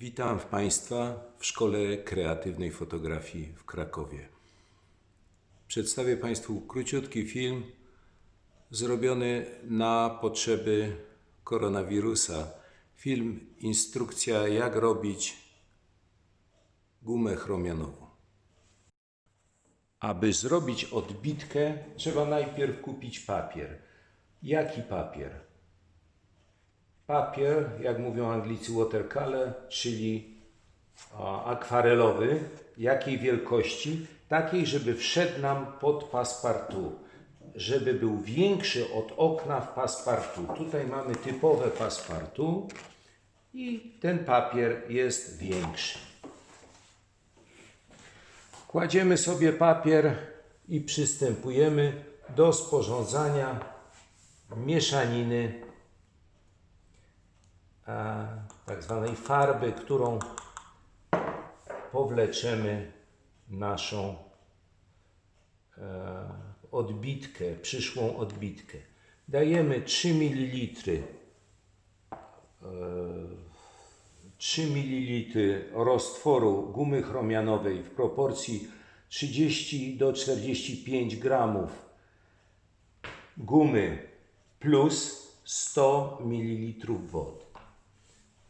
Witam w Państwa w Szkole Kreatywnej Fotografii w Krakowie. Przedstawię Państwu króciutki film zrobiony na potrzeby koronawirusa. Film Instrukcja jak robić gumę chromianową. Aby zrobić odbitkę, trzeba najpierw kupić papier. Jaki papier? Papier, jak mówią Anglicy, watercolor, czyli akwarelowy. Jakiej wielkości? Takiej, żeby wszedł nam pod paspartu. Żeby był większy od okna w paspartu. Tutaj mamy typowe paspartu i ten papier jest większy. Kładziemy sobie papier i przystępujemy do sporządzania mieszaniny tak zwanej farby, którą powleczemy naszą e, odbitkę, przyszłą odbitkę. Dajemy 3 ml e, 3 ml roztworu gumy chromianowej w proporcji 30 do 45 gramów gumy plus 100 ml wody.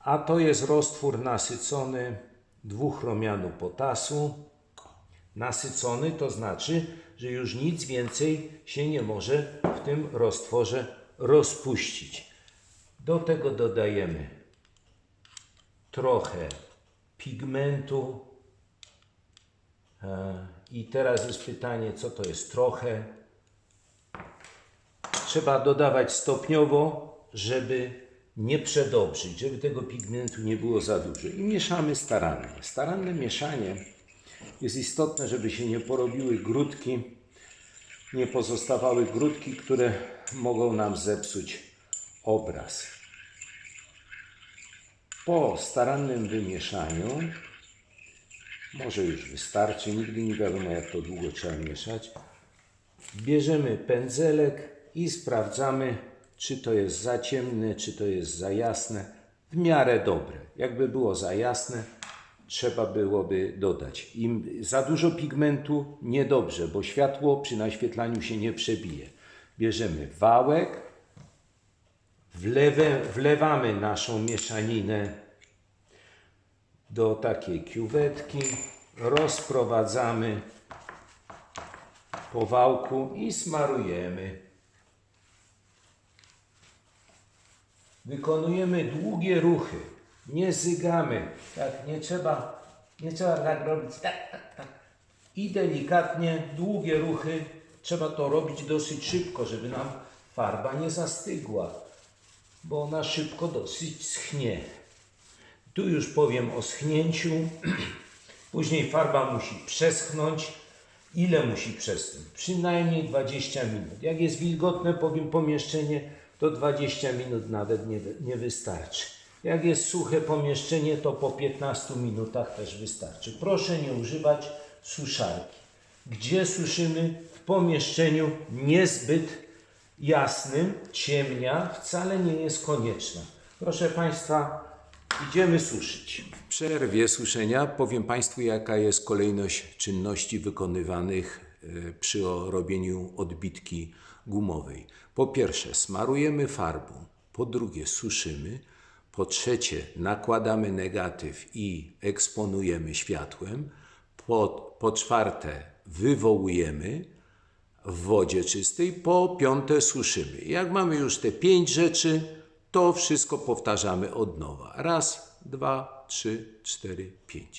A to jest roztwór nasycony dwuchromianu potasu. Nasycony to znaczy, że już nic więcej się nie może w tym roztworze rozpuścić. Do tego dodajemy trochę pigmentu. E, I teraz jest pytanie, co to jest trochę. Trzeba dodawać stopniowo, żeby nie przedobrzyć, żeby tego pigmentu nie było za dużo. I mieszamy starannie. Staranne mieszanie jest istotne, żeby się nie porobiły grudki, nie pozostawały grudki, które mogą nam zepsuć obraz. Po starannym wymieszaniu, może już wystarczy, nigdy nie wiadomo jak to długo trzeba mieszać, bierzemy pędzelek i sprawdzamy, czy to jest za ciemne, czy to jest za jasne. W miarę dobre. Jakby było za jasne, trzeba byłoby dodać. Im za dużo pigmentu, niedobrze, bo światło przy naświetlaniu się nie przebije. Bierzemy wałek, wlewe, wlewamy naszą mieszaninę do takiej kiuwetki, rozprowadzamy po wałku i smarujemy. Wykonujemy długie ruchy, nie zygamy, tak, nie trzeba, nie trzeba tak robić, tak, tak, tak. I delikatnie, długie ruchy, trzeba to robić dosyć szybko, żeby nam farba nie zastygła, bo ona szybko dosyć schnie. Tu już powiem o schnięciu. Później farba musi przeschnąć. Ile musi przeschnąć? Przynajmniej 20 minut. Jak jest wilgotne powiem, pomieszczenie, to 20 minut nawet nie, nie wystarczy. Jak jest suche pomieszczenie, to po 15 minutach też wystarczy. Proszę nie używać suszarki. Gdzie suszymy? W pomieszczeniu niezbyt jasnym, ciemnia wcale nie jest konieczna. Proszę Państwa, idziemy suszyć. W przerwie suszenia powiem Państwu, jaka jest kolejność czynności wykonywanych przy robieniu odbitki gumowej. Po pierwsze, smarujemy farbą, po drugie, suszymy, po trzecie, nakładamy negatyw i eksponujemy światłem, po, po czwarte, wywołujemy w wodzie czystej, po piąte, suszymy. Jak mamy już te pięć rzeczy, to wszystko powtarzamy od nowa. Raz, dwa, trzy, cztery, pięć.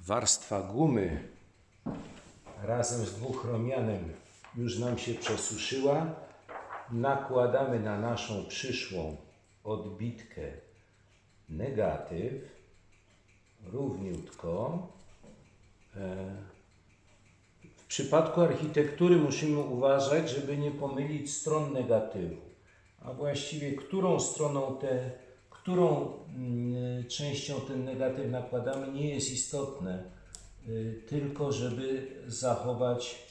Warstwa gumy razem z dwuchromianem już nam się przesuszyła. Nakładamy na naszą przyszłą odbitkę negatyw równiutko. E, W przypadku architektury musimy uważać, żeby nie pomylić stron negatywu. A właściwie którą stroną te, którą mm, częścią ten negatyw nakładamy nie jest istotne, tylko żeby zachować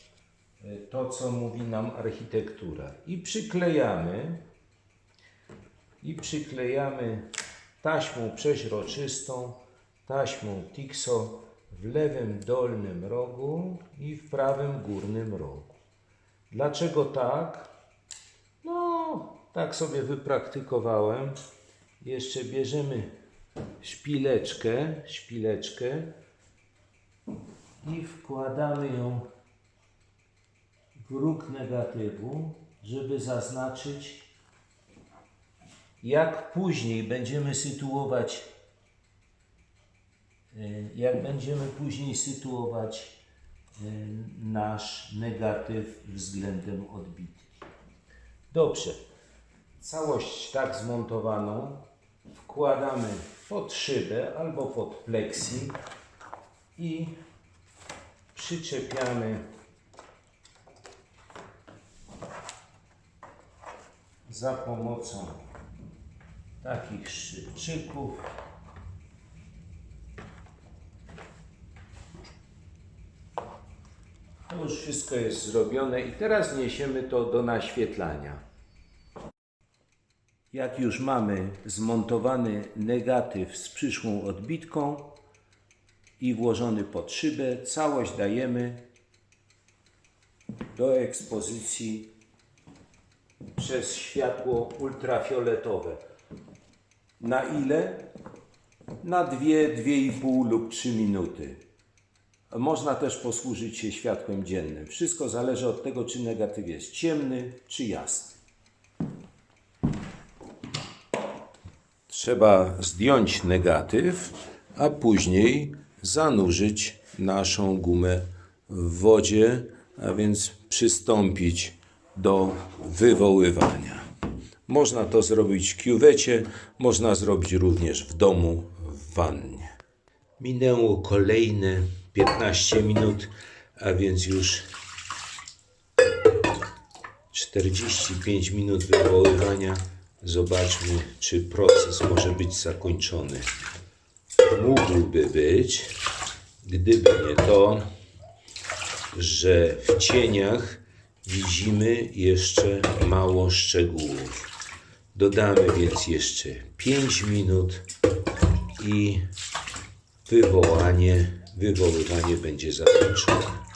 y, to, co mówi nam architektura. I przyklejamy, i przyklejamy taśmą przeźroczystą taśmą Tixo w lewym dolnym rogu i w prawym górnym rogu. Dlaczego tak? No, tak sobie wypraktykowałem. Jeszcze bierzemy szpileczkę, szpileczkę i wkładamy ją w róg negatywu, żeby zaznaczyć, jak później będziemy sytuować, y, jak będziemy później sytuować y, nasz negatyw względem odbitki. Dobrze. Całość tak zmontowaną wkładamy pod szybę albo pod plexi i przyczepiamy za pomocą takich szybczyków. To już wszystko jest zrobione i teraz niesiemy to do naświetlania. Jak już mamy zmontowany negatyw z przyszłą odbitką i włożony pod szybę, całość dajemy do ekspozycji przez światło ultrafioletowe. Na ile? Na 2, 2,5 lub 3 minuty. Można też posłużyć się światłem dziennym. Wszystko zależy od tego, czy negatyw jest ciemny, czy jasny. Trzeba zdjąć negatyw, a później zanurzyć naszą gumę w wodzie, a więc przystąpić do wywoływania. Można to zrobić w kiuwecie, można zrobić również w domu, w wannie. Minęło kolejne 15 minut, a więc już 45 minut wywoływania. Zobaczmy, czy proces może być zakończony. Mógłby być, gdyby nie to, że w cieniach widzimy jeszcze mało szczegółów. Dodamy więc jeszcze 5 minut i wywołanie, wywoływanie będzie zakończone.